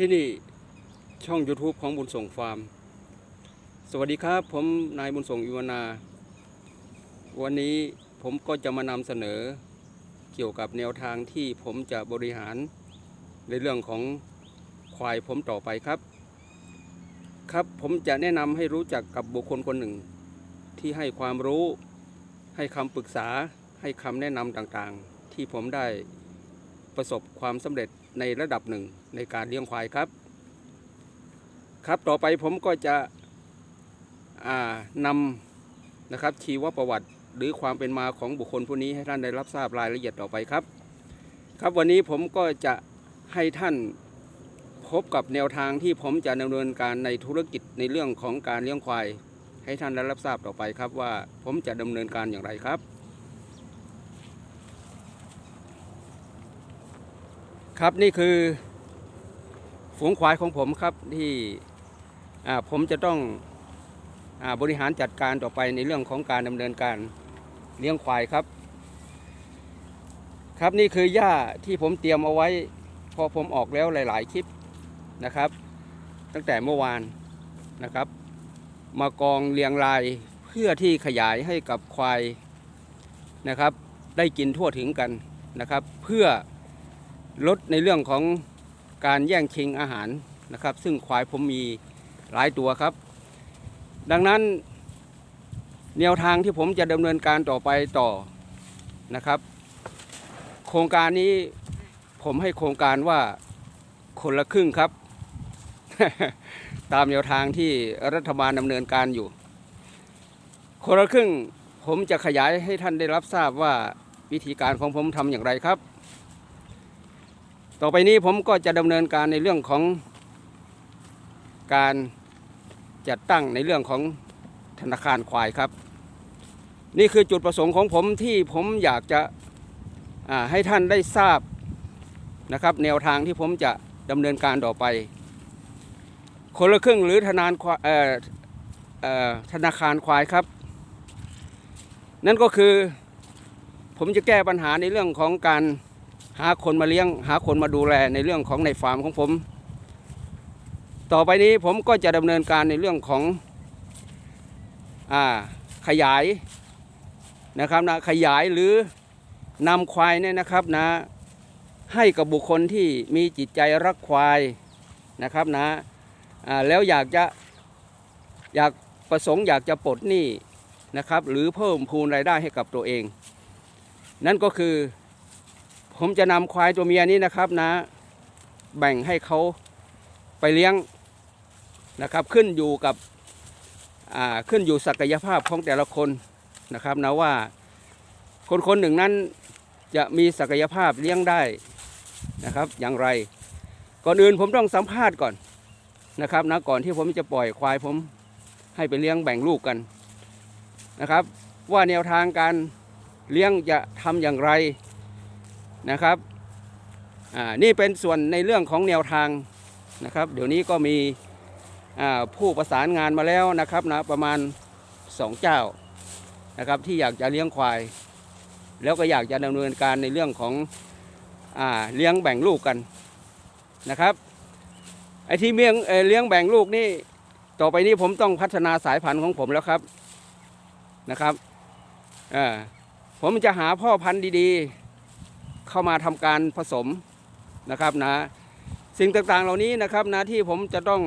ที่นี่ช่อง YouTube ของบุญส่งฟาร์ม สวัสดีครับ ผมนายบุญส่งอิวนา วันนี้ผมก็จะมานำเสนอเกี่ยวกับแนวทางที่ผมจะบริหารในเรื่องของควายผมต่อไปครับ ครับผมจะแนะนำให้รู้จักกับบุคคลคนหนึ่ง ที่ให้ความรู้ ให้คำปรึกษาให้คำแนะนำต่างๆ ที่ผมได้ ประสบความสำเร็จในระดับหนึ่งในการเลี้ยงควายครับ ครับต่อไปผมก็จะนำนะครับชีวประวัติหรือความเป็นมาของบุคคลผู้นี้ให้ท่านได้รับทราบรายละเอียดต่อไปครับ ครับวันนี้ผมก็จะให้ท่านพบกับแนวทางที่ผมจะดำเนินการในธุรกิจในเรื่องของการเลี้ยงควาย ให้ท่านได้รับทราบต่อไปครับว่าผมจะดำเนินการอย่างไรครับ ครับนี่คือ ฝูงควายของผมครับที่ผมจะต้องอบริหารจัดการต่อไปในเรื่องของการดำเนินการเลี้ยงควายครับ ครับนี่คือหญ้าที่ผมเตรียมเอาไว้ พอผมออกแล้วหลาย ๆ คลิปนะครับ ตั้งแต่เมื่อวานนะครับ มากองเรียงรายเพื่อที่ขยายให้กับควายนะครับ ได้กินทั่วถึงกันนะครับ เพื่อ ลดในเรื่องของการแย่งชิงอาหารนะครับ ซึ่งควายผมมีหลายตัวครับ ดังนั้น แนวทางที่ผมจะดำเนินการต่อไปต่อนะครับ โครงการนี้ผมให้โครงการว่าคนละครึ่งครับ ตามแนวทางที่รัฐบาลดำเนินการอยู่ คนละครึ่งผมจะขยายให้ท่านได้รับทราบว่าวิธีการของผมทำอย่างไรครับ ต่อไปนี้ผมก็จะดำเนินการในเรื่องของการจัดตั้งในเรื่องของธนาคารควายครับ นี่คือจุดประสงค์ของผมที่ผมอยากจะให้ท่านได้ทราบนะครับ แนวทางที่ผมจะดำเนินการต่อไป คนละครึ่งหรือธนาคายเอ่อเอ่อธนาคารควายครับ นั่นก็คือผมจะแก้ปัญหาในเรื่องของการ หาคนมาเลี้ยง หาคนมาดูแลในเรื่องของในฟาร์มของผม ต่อไปนี้ผมก็จะดำเนินการในเรื่องของอาขยายนะครับนะขยายหรือนำควายเนี่ยนะครับนะให้กับบุคคลที่มีจิตใจรักควายนะครับนะแล้วอยากจะอยากประสงค์อยากจะปลดหนี้นะครับหรือเพิ่มพูนรายได้ให้กับตัวเอง นั่นก็คือ ผมจะนำควายตัวเมียนี้นะครับนะ แบ่งให้เขาไปเลี้ยงนะครับ ขึ้นอยู่กับขึ้นอยู่ศักยภาพของแต่ละคนนะครับนะว่าคนคนหนึ่งนั้นจะมีศักยภาพเลี้ยงได้นะครับอย่างไร ก่อนอื่นผมต้องสัมภาษณ์ก่อนนะครับนะก่อนที่ผมจะปล่อยควายผมให้ไปเลี้ยงแบ่งลูกกันนะครับ ว่าแนวทางการเลี้ยงจะทำอย่างไร นะครับอ่านี่เป็นส่วนในเรื่องของแนวทางนะครับ เดี๋ยวนี้ก็มีอ่าผู้ประสานงานมาแล้วนะครับนะประมาณสองเจ้านะครับที่อยากจะเลี้ยงควาย แล้วก็อยากจะดำเนินการในเรื่องของอ่าเลี้ยงแบ่งลูกกันนะครับไอ้ที่เลี้ยงเลี้ยงแบ่งลูกนี่ต่อไปนี้ผมต้องพัฒนาสายพันธุ์ของผมแล้วครับนะครับอ่าผมจะหาพ่อพันธุ์ดีๆ เข้ามาทำการผสมนะครับนะสิ่งต่างๆเหล่านี้นะครับนะที่ผมจะต้อง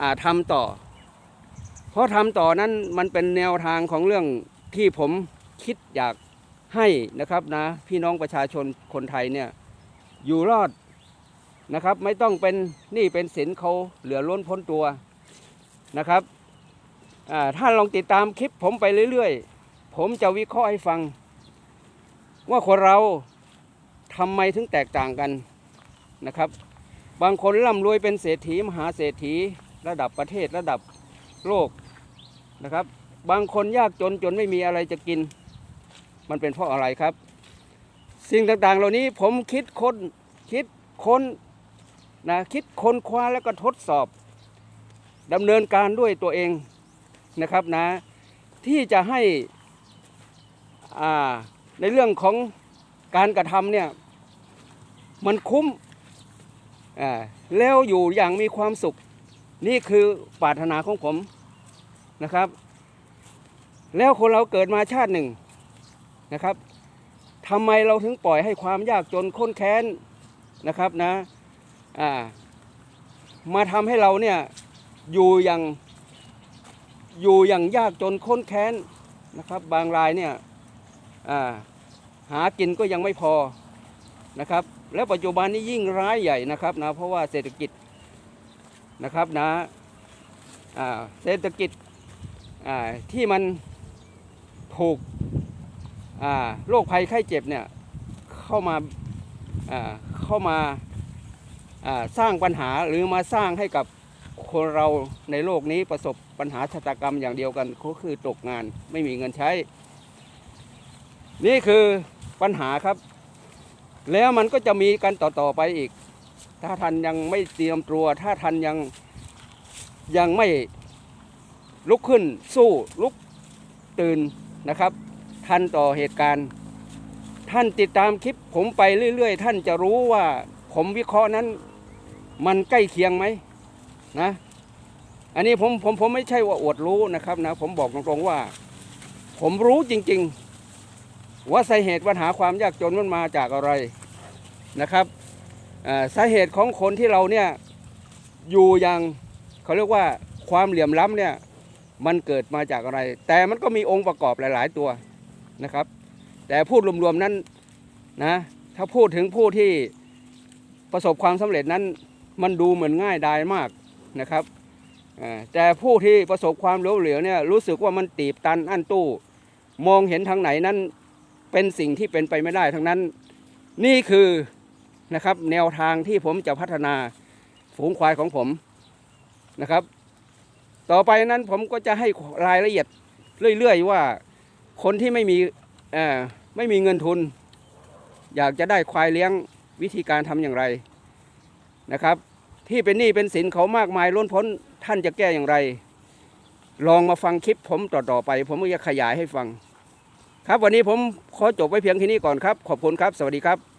อาทำต่อ เพราะทำต่อนั้นมันเป็นแนวทางของเรื่องที่ผมคิดอยากให้นะครับนะพี่น้องประชาชนคนไทยเนี่ยอยู่รอดนะครับ ไม่ต้องเป็นนี้เป็นสินเขาเหลือล้นพ้นตัวนะครับถ้าลองติดตามคลิปผมไปเรื่อยๆ ผมจะวิเคราะห์ให้ฟัง ว่าคนเรา ทำไมถึงแตกต่างกันนะครับ บางคนร่ำรวยเป็นเศรษฐีมหาเศรษฐีระดับประเทศระดับโลกนะครับ บางคนยากจนจนไม่มีอะไรจะกิน มันเป็นเพราะอะไรครับ สิ่งต่างๆ เหล่านี้ผมคิดค้นคิดค้นนะคิดค้นคว้าแล้วก็ทดสอบดำเนินการด้วยตัวเองนะครับนะที่จะให้อ่าในเรื่องของ การกระทำเนี่ยมันคุ้มแล้วอยู่อย่างมีความสุข นี่คือปรารถนาของผมนะครับ แล้วคนเราเกิดมาชาติหนึ่งนะครับทำไมเราถึงปล่อยให้ความยากจนข้นแค้นนะครับนะมาทำให้เราเนี่ยอยู่อย่างอยู่อย่างยากจนข้นแค้นนะครับ บางรายเนี่ยอ่า หากินก็ยังไม่พอนะครับ แล้วปัจจุบันนี้ยิ่งร้ายใหญ่นะครับนะเพราะว่าเศรษฐกิจนะครับนะเศรษฐกิจที่มันถูกโรคภัยไข้เจ็บเนี่ยเข้ามาเข้ามาอ่าสร้างปัญหาหรือมาสร้างให้กับคนเราในโลกนี้ประสบปัญหาชะตากรรมอย่างเดียวกันก็คือตกงานไม่มีเงินใช้ นี่คือ ปัญหาครับ แล้วมันก็จะมีกันต่อๆไปอีก ถ้าท่านยังไม่เตรียมตัว ถ้าท่านยังยังไม่ลุกขึ้นสู้ลุกตื่นนะครับ ทันต่อเหตุการณ์ ท่านติดตามคลิปผมไปเรื่อย ๆ ท่านจะรู้ว่าผมวิเคราะห์นั้น มันใกล้เคียงไหมนะ อันนี้ผมผมผมไม่ใช่ว่าอวดรู้นะครับนะ ผมบอกตรงๆว่า ผมรู้จริง ๆ ว่าสาเหตุปัญหาความยากจนมันมาจากอะไรนะครับสาเหตุของคนที่เราเนี่ยอยู่อย่างเขาเรียกว่าความเหลื่อมล้ำเนี่ยมันเกิดมาจากอะไร แต่มันก็มีองค์ประกอบหลาย ๆ ตัวนะครับ แต่พูดรวมๆนั้นนะถ้าพูดถึงผู้ที่ประสบความสำเร็จนั้น มันดูเหมือนง่ายดายมากนะครับแต่ผู้ที่ประสบความล้มเหลวเนี่ยรู้สึกว่ามันตีบตันอั้นตู้ มองเห็นทางไหนนั้น เป็นสิ่งที่เป็นไปไม่ได้ ทั้งนั้นนี่คือนะครับแนวทางที่ผมจะพัฒนาฝูงควายของผมนะครับ ต่อไปนั้นผมก็จะให้รายละเอียดเรื่อยๆว่าคนที่ไม่มีอ่อไม่มีเงินทุน อยากจะได้ควายเลี้ยงวิธีการทำอย่างไรนะครับ ที่เป็นหนี้เป็นสินเขามากมายล้นพ้นท่านจะแก้อย่างไร ลองมาฟังคลิปผมต่อๆไป ผมก็จะขยายให้ฟัง ครับวันนี้ผมขอจบไว้เพียงแค่นี้ก่อนครับ ขอบคุณครับ สวัสดีครับ